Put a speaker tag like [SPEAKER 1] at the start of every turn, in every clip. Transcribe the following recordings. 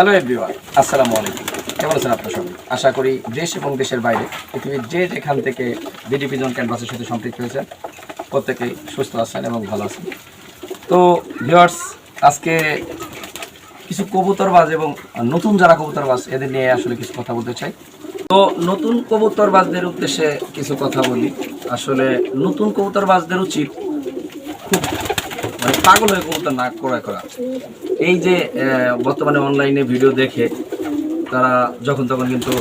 [SPEAKER 1] Hello everyone আসসালামু আলাইকুম কেমন আছেন আপনার সঙ্গে আশা করি দেশ এবং দেশের বাইরে পৃথিবীর যে যেখান থেকে বিডিপি জন ক্যানভাসের সাথে সম্পৃক্ত হয়েছেন, প্রত্যেকেই সুস্থ আছেন এবং ভালো আছেন। তো ভিউয়ার্স আজকে কিছু কবুতরবাজ এবং নতুন যারা কবুতরবাজ, এদের নিয়ে আসলে কিছু কথা বলতে চাই। তো, নতুন কবুতরবাজদের উদ্দেশ্যে কিছু কথা বলি। আসলে নতুন কবুতরবাজদের উচিত খুব পাগল হয়ে কবুতর না ক্রয় করা। এই যে বর্তমানে অনলাইনে ভিডিও দেখে তারা যখন তখন কিন্তু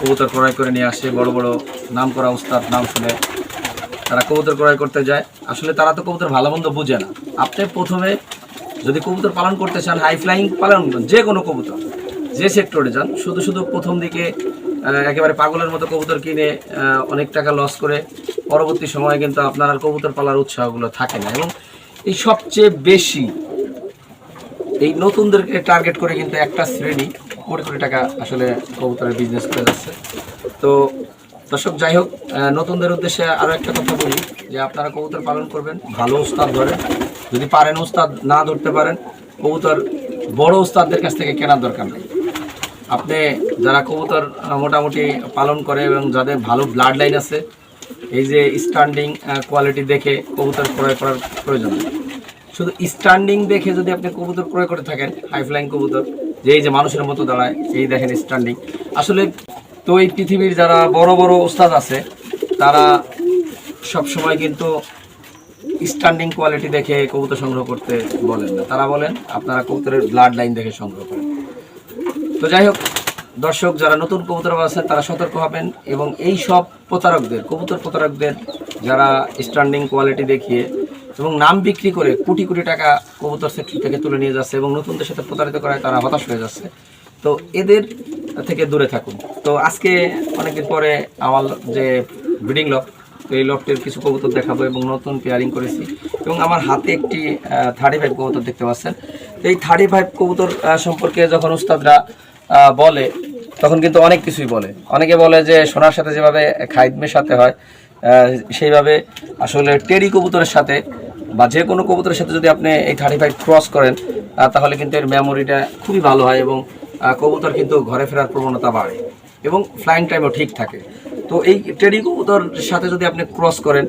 [SPEAKER 1] কবুতর ক্রয় করে নিয়ে আসে, বড় বড় নাম করা উস্তাদ নাম শুনে তারা কবুতর ক্রয় করতে যায়। আসলে তারা তো কবুতর ভালো মন্দ বুঝে না। আপনি প্রথমে যদি কবুতর পালন করতে চান হাই ফ্লাইং পালন যে কোনো কবুতর, যে সেক্টরে যান, শুধু শুধু প্রথম দিকে একেবারে পাগলের মতো কবুতর কিনে অনেক টাকা লস করে পরবর্তী সময়ে কিন্তু আপনার আর কবুতর পালার উৎসাহগুলো থাকে না। এবং এই সবচেয়ে বেশি এই নতুনদেরকে টার্গেট করে কিন্তু একটা শ্রেণি কোটি কোটি টাকা আসলে কবুতরের বিজনেস করে যাচ্ছে। তো দর্শক, যাই হোক নতুনদের উদ্দেশ্যে আরও একটা কথা বলি যে আপনারা কবুতর পালন করবেন, ভালো উস্তাদ ধরেন। যদি পারেন উস্তাদ, না ধরতে পারেন, কবুতর বড় উস্তাদদের কাছ থেকে কেনার দরকার নেই। আপনি যারা কবুতর মোটামুটি পালন করে এবং যাদের ভালো ব্লাড লাইন আছে এই যে স্ট্যান্ডিং কোয়ালিটি দেখে কবুতর ক্রয় করার প্রয়োজন। শুধু স্ট্যান্ডিং দেখে যদি আপনি কবুতর ক্রয় করে থাকেন হাই ফ্লাইং কবুতর, যে এই যে মানুষের মতো দাঁড়ায়, এই দেখেন স্ট্যান্ডিং আসলে তো এই পৃথিবীর যারা বড় বড় ওস্তাদ আছে, তারা সব সময় কিন্তু স্ট্যান্ডিং কোয়ালিটি দেখে কবুতর সংগ্রহ করতে বলেন না। তারা বলেন, আপনারা কবুতরের ব্লাড লাইন দেখে সংগ্রহ করেন। তো যাই হোক দর্শক, যারা নতুন কবুতর আছেন তারা সতর্ক হবেন এবং এই সব প্রতারকদের, কবুতর প্রতারকদের যারা স্ট্যান্ডিং কোয়ালিটি দেখিয়ে এবং নাম বিক্রি করে কোটি কোটি টাকা কবুতর সেক্টর থেকে তুলে নিয়ে যাচ্ছে এবং নতুনদের সাথে প্রতারিত করায় তারা হতাশ হয়ে যাচ্ছে। তো এদের থেকে দূরে থাকুন। তো আজকে অনেকদিন পরে আমার যে ব্রিডিং লক, তো এই লকটির কিছু কবুতর দেখাবো এবং নতুন পেয়ারিং করেছি এবং আমার হাতে একটি থার্টি ফাইভ কবুতর দেখতে পাচ্ছেন। এই থার্টি ফাইভ কবুতর সম্পর্কে যখন উস্তাদরা বলে তখন কিন্তু অনেক কিছুই বলে। অনেকে বলে যে সোনার সাথে যেভাবে খাইদ সাথে হয় সেইভাবে আসলে টেরি কবুতরের সাথে বা যে কোনো কবুতরের সাথে যদি আপনি এই থার্টি ফাইভ ক্রস করেন তাহলে কিন্তু এর মেমোরিটা খুবই ভালো হয় এবং কবুতর কিন্তু ঘরে ফেরার প্রবণতা বাড়ে এবং ফ্লাইং টাইমও ঠিক থাকে। তো এই টেডি কবুতর সাথে যদি আপনি ক্রস করেন,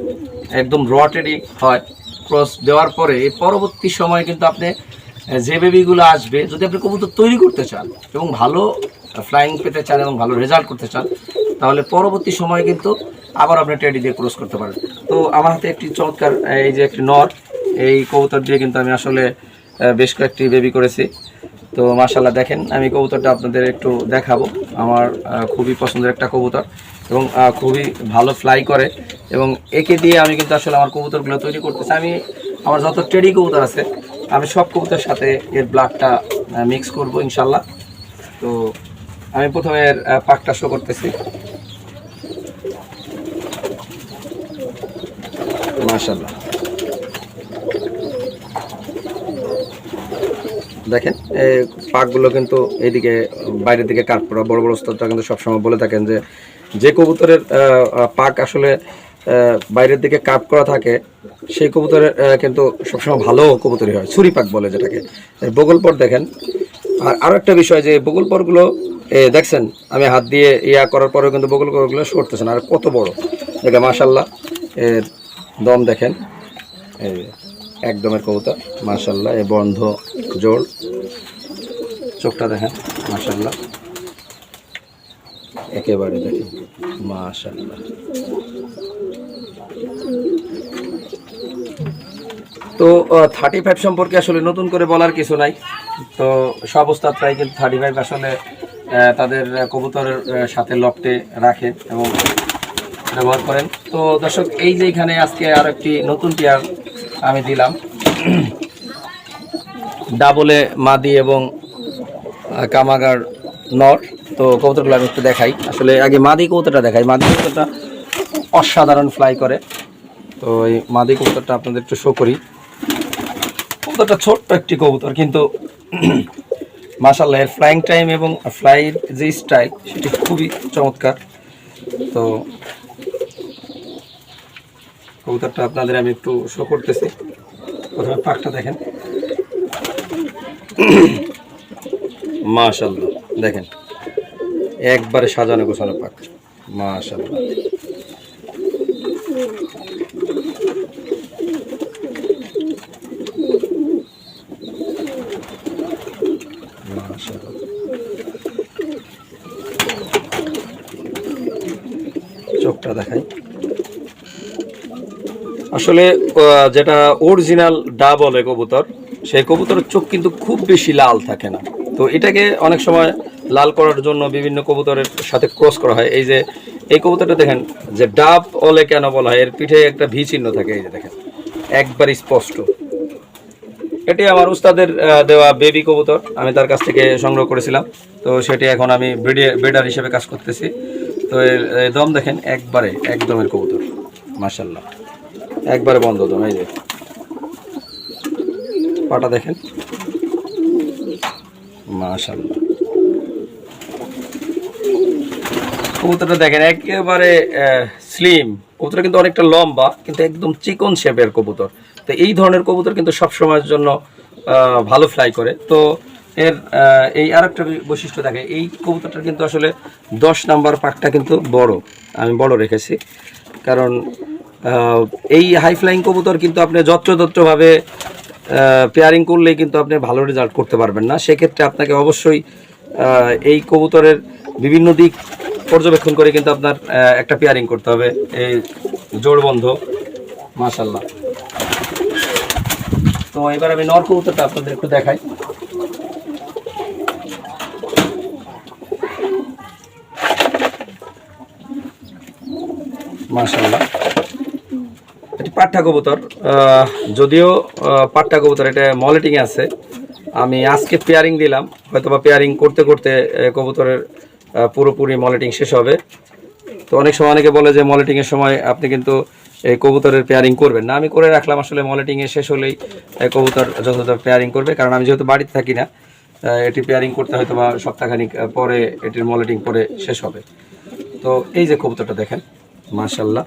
[SPEAKER 1] একদম র টেডি হয় ক্রস দেওয়ার পরে পরবর্তী সময়ে কিন্তু আপনি যে বেবিগুলো আসবে, যদি আপনি কবুতর তৈরি করতে চান এবং ভালো ফ্লাইং পেতে চান এবং ভালো রেজাল্ট করতে চান, তাহলে পরবর্তী সময়ে কিন্তু আবার আপনি টেডি দিয়ে ক্রস করতে পারেন। তো আমার হাতে একটি চমৎকার এই যে একটি নর এই কবুতর দিয়ে কিন্তু আমি আসলে বেশ কয়েকটি বেবি করেছি। তো মার্শাল্লাহ দেখেন, আমি কবুতরটা আপনাদের একটু দেখাবো। আমার খুবই পছন্দের একটা কবুতর এবং খুবই ভালো ফ্লাই করে এবং একে দিয়ে আমি কিন্তু আসলে আমার কবুতরগুলো তৈরি করতেছি। আমি, আমার যত টেডি কবুতর আছে, আমি সব কবুতরের সাথে এর ব্লাডটা মিক্স করব ইনশাল্লাহ তো আমি প্রথমে পাকটা শো করতেছি। মার্শাল্লাহ দেখেন এই পাকগুলো কিন্তু এইদিকে, বাইরের দিকে কাট পড়া, বড় বড় স্তরটা কিন্তু সবসময় বলে থাকেন যে যে কবুতরের পাক আসলে বাইরের দিকে কাপ করা থাকে, সেই কবুতরের কিন্তু সবসময় ভালো কবুতরই হয়। ছুরি পাক বলে যেটাকে। বগল পর দেখেন আর আরও একটা বিষয় যে বগল পরগুলো দেখছেন, আমি হাত দিয়ে ইয়া করার পরেও কিন্তু বগল পরগুলো সরতেছেন আর কত বড়। দেখে মাশাল্লাহ এর দম দেখেন একদমের কবুতর, মাশাল্লাহ, এ, বন্ধ জোর চোখটা দেখেন, মাশাল্লাহ। একেবারে দেখেন, মাশাল্লাহ। তো থার্টি ফাইভ সম্পর্কে আসলে নতুন করে বলার কিছু নাই। তো, সব ওস্তাদরাই কিন্তু থার্টি ফাইভ আসলে তাদের কবুতরের সাথে লকটে রাখে এবং ব্যবহার করেন। তো, দর্শক, এই যে এখানে আজকে আর একটি নতুন পেয়ার আমি দিলাম। ডাবলে মাদি এবং কামাগার নর। তো, কবুতরগুলো আমি একটু দেখাই। আসলে আগে মাদি কবুতরটা দেখাই। মাদি কবুতরটা অসাধারণ ফ্লাই করে। তো, এই মাদি কবুতরটা আপনাদের একটু শো করি। কবুতরটা ছোট্ট একটি কবুতর, কিন্তু মাসাল্লাহ এর ফ্লাইং টাইম এবং ফ্লাইয়ের যে স্টাইল সেটি খুবই চমৎকার। তো কবুতরটা আপনাদের আমি একটু শো করতেছি। প্রথমে পাকটা দেখেন। মাশাল্লাহ দেখেন। একবারে সাজানো গোছানো পাক মাশাল্লাহ মাশাআল্লাহ। চোখটা দেখাই আসলে যেটা অরিজিনাল ডা বলে কবুতর, সেই কবুতরের চোখ কিন্তু খুব বেশি লাল থাকে না। তো এটাকে অনেক সময় লাল করার জন্য বিভিন্ন কবুতরের সাথে ক্রস করা হয়। এই যে, এই কবুতরটা দেখেন, যে ডাব অলে কেন বলা হয়, এর পিঠে একটা ভি চিহ্ন থাকে, এই যে দেখেন, একবার স্পষ্ট। এটি আমার উস্তাদের দেওয়া বেবি কবুতর, আমি তার কাছ থেকে সংগ্রহ করেছিলাম। তো সেটি এখন আমি ব্রিডার হিসেবে কাজ করতেছি। তো দম দেখেন, একবারে একদমের কবুতর মার্শাল্লাহ একবারে বন্ধ দম এই যে। পাটা দেখেন। মাশাল্লাহ কবুতরটা দেখেন, একেবারে স্লিম কবুতরটা কিন্তু অনেকটা লম্বা, কিন্তু একদম চিকন শেপের কবুতর। তো এই ধরনের কবুতর কিন্তু সব সময়ের জন্য ভালো ফ্লাই করে। তো এর এই আর একটা বৈশিষ্ট্য দেখে এই কবুতরটার কিন্তু আসলে দশ নাম্বার পাকটা কিন্তু বড়। আমি বড় রেখেছি, কারণ এই হাই ফ্লাইং কবুতর কিন্তু আপনি যত্রতত্রভাবে পেয়ারিং করলেই কিন্তু আপনি ভালো রেজাল্ট করতে পারবেন না। সেক্ষেত্রে আপনাকে অবশ্যই এই কবুতরের বিভিন্ন দিক পর্যবেক্ষণ করে কিন্তু আপনার একটা পেয়ারিং করতে হবে। এই জোড়বন্ধ মাশাল্লাহ তো এবার আমি নর কবুতরটা আপনাদের একটু দেখাই। মাশাল্লাহ এটি পাট্টা কবুতর যদিও পাট্টা কবুতর এটা মলেটিং আছে। আমি আজকে পেয়ারিং দিলাম হয়তো বা পেয়ারিং করতে করতে কবুতরের পুরোপুরি মলেটিং শেষ হবে। তো অনেক সময় অনেকে বলে যে মলেটিংয়ের সময় আপনি কিন্তু এই কবুতরের পেয়ারিং করবেন না। আমি করে রাখলাম, আসলে মলেটিংয়ে শেষ হলেই কবুতর যথাযথ পেয়ারিং করবে। কারণ আমি যেহেতু বাড়িতে থাকি না এটি পেয়ারিং করতে হয়তো বা সপ্তাহখানিক পরে এটির মলেটিং পরে শেষ হবে। তো এই যে কবুতরটা দেখেন মার্শাল্লাহ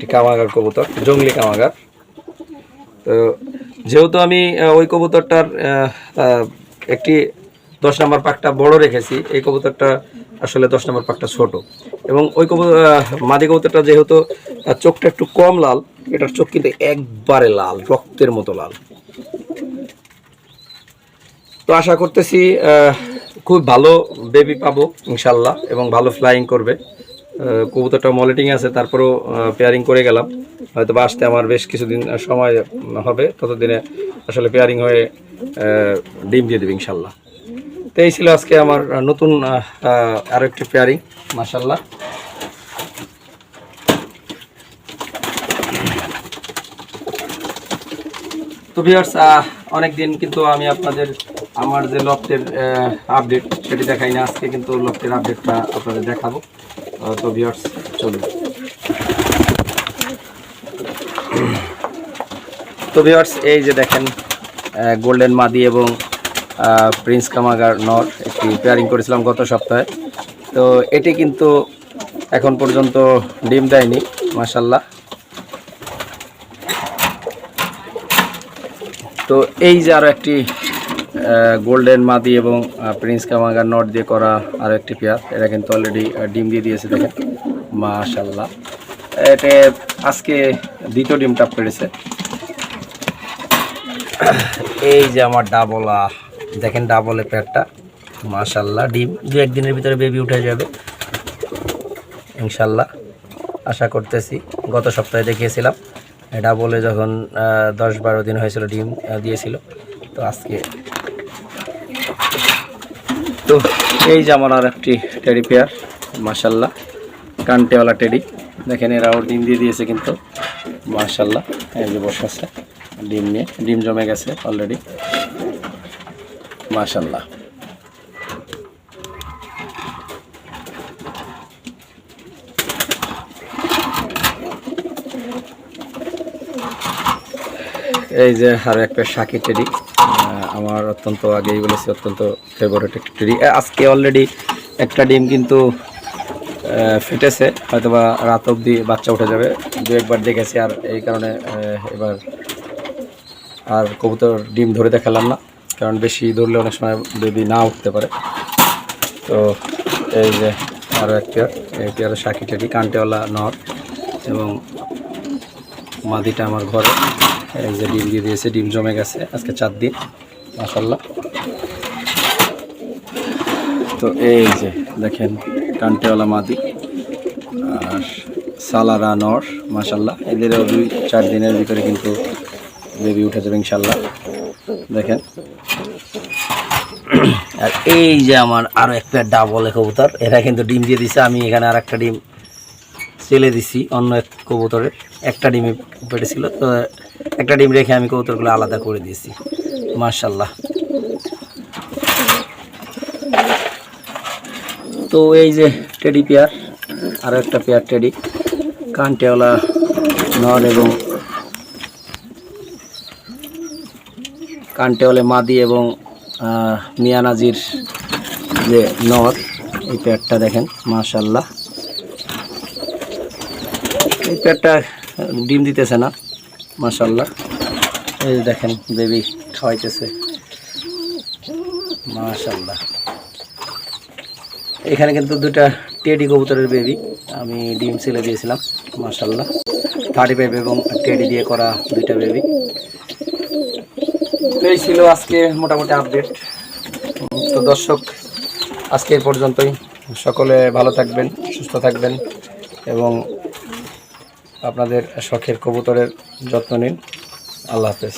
[SPEAKER 1] একটি কামাগার কবুতর, জঙ্গলি কামাগার। তো যেহেতু আমি ওই কবুতরটার একটি দশ নম্বর পাকটা বড় রেখেছি, এই কবুতরটা আসলে দশ নম্বর পাকটা ছোট। এবং ওই কবুতর মাদি কবুতরটা যেহেতু চোখটা একটু কম লাল, এটার চোখ কিন্তু একবারে লাল, রক্তের মতো লাল। তো আশা করতেছি খুব ভালো বেবি পাবো, ইনশাল্লাহ, এবং ভালো ফ্লাইং করবে। কবুতরটা মলেটিং আছে তারপরেও পেয়ারিং করে গেলাম। হয়তো বা আসতে আমার বেশ কিছুদিন সময় হবে ততদিনে আসলে পেয়ারিং হয়ে ডিম দিয়ে দেবে ইনশাল্লাহ। তো এই ছিল আজকে আমার নতুন আহ, একটি পেয়ারিং মাসাল্লাহ তো ভিউয়ার্স অনেক দিন কিন্তু আমি আপনাদের আমার যে লফটের আপডেট সেটি দেখাই না। আজকে কিন্তু লফটের আপডেটটা আপনাদের দেখাবো। তো ভিউয়ার্স চলুন তো ভিউয়ার্স এই যে দেখেন গোল্ডেন মাদি এবং প্রিন্স কামাগার নর একটি পেয়ারিং করেছিলাম গত সপ্তাহে। তো এটি কিন্তু এখন পর্যন্ত ডিম দেয়নি মাসাল্লাহ তো এই যে আরও একটি গোল্ডেন মাদি এবং প্রিন্স কামাগার নট দিয়ে করা আর একটি পেয়ার। এটা কিন্তু অলরেডি ডিম দিয়ে দিয়েছে দেখেন মাশাল্লাহ এটা আজকে দ্বিতীয় ডিম টাপ পেরেছে এই যে আমার ডাবলা দেখেন ডাবলের পেয়ারটা। মাশাল্লাহ ডিম দু একদিনের ভিতরে বেবি উঠে যাবে। ইনশাল্লাহ আশা করতেছি। গত সপ্তাহে দেখিয়েছিলাম। এটা বলে যখন দশ বারো দিন হয়েছিল ডিম দিয়েছিল। তো আজকে তো এই যে আমার আর একটি টেডি পেয়ার মাসাল্লাহ কান্টেওয়ালা টেডি দেখেন এরা ওর ডিম দিয়ে দিয়েছে কিন্তু মাশাল্লাহ এই যে বসে আছে, ডিম নিয়ে, ডিম জমে গেছে অলরেডি মাশাল্লাহ এই যে আরও একটা শাকি টেডি আমার অত্যন্ত আগেই বলেছি অত্যন্ত ফেভারিট একটা আহ, আজকে অলরেডি একটা ডিম কিন্তু ফেটেছে হয়তোবা রাত অবধি বাচ্চা উঠে যাবে। দু একবার দেখেছি আর এই কারণে এবার আর কবুতর ডিম ধরে দেখালাম না কারণ বেশি ধরলে অনেক সময় বেবি না উঠতে পারে। তো এই যে আরও এক পেয়ার এই পেয়ারও শাকি টাকি কান্টেওয়ালা নর এবং মাদিটা আমার ঘরে। এই যে ডিম দিয়ে দিয়েছে ডিম জমে গেছে আজকে চার দিন। মাসাল্লাহ তো এই যে দেখেন কান্টেওয়ালা মাদি আর সালারা নর মাসাল্লাহ এদেরও দুই চার দিনের ভিতরে কিন্তু বেবি উঠে যাবে ইনশাল্লাহ দেখেন। আর এই যে আমার আরও একটা ডাবল কবুতর, এরা কিন্তু ডিম দিয়ে দিছে, আমি এখানে আর একটা ডিম ছেলে দিছি, অন্য এক কবুতরের। একটা ডিমে পেটেছিল, তো একটা ডিম রেখে আমি কবুতরগুলো আলাদা করে দিয়েছি। মার্শাল্লাহ তো এই যে টেডি পেয়ার আরও একটা পেয়ার টেডি কানটেওয়ালা নর এবং কানটেওয়ালে মাদি এবং মিয়ানাজির যে নর এই পেয়ারটা দেখেন মাশাল্লাহ এই পেয়ারটা ডিম দিতেছে না মাশাল্লাহ এই দেখেন বেবি খাওয়াইতেছে। মাশাল্লাহ এখানে কিন্তু দুটা টেডি কবুতরের বেবি আমি ডিম ছেলে দিয়েছিলাম মাশাল্লাহ থার্টি ফাইভ এবং টেডি দিয়ে করা দুইটা বেবি এই ছিল আজকে মোটামুটি আপডেট তো দর্শক, আজকে এই পর্যন্তই। সকলে ভালো থাকবেন, সুস্থ থাকবেন এবং আপনাদের শখের কবুতরের যত্ন নিন। আল্লাহ হাফেজ।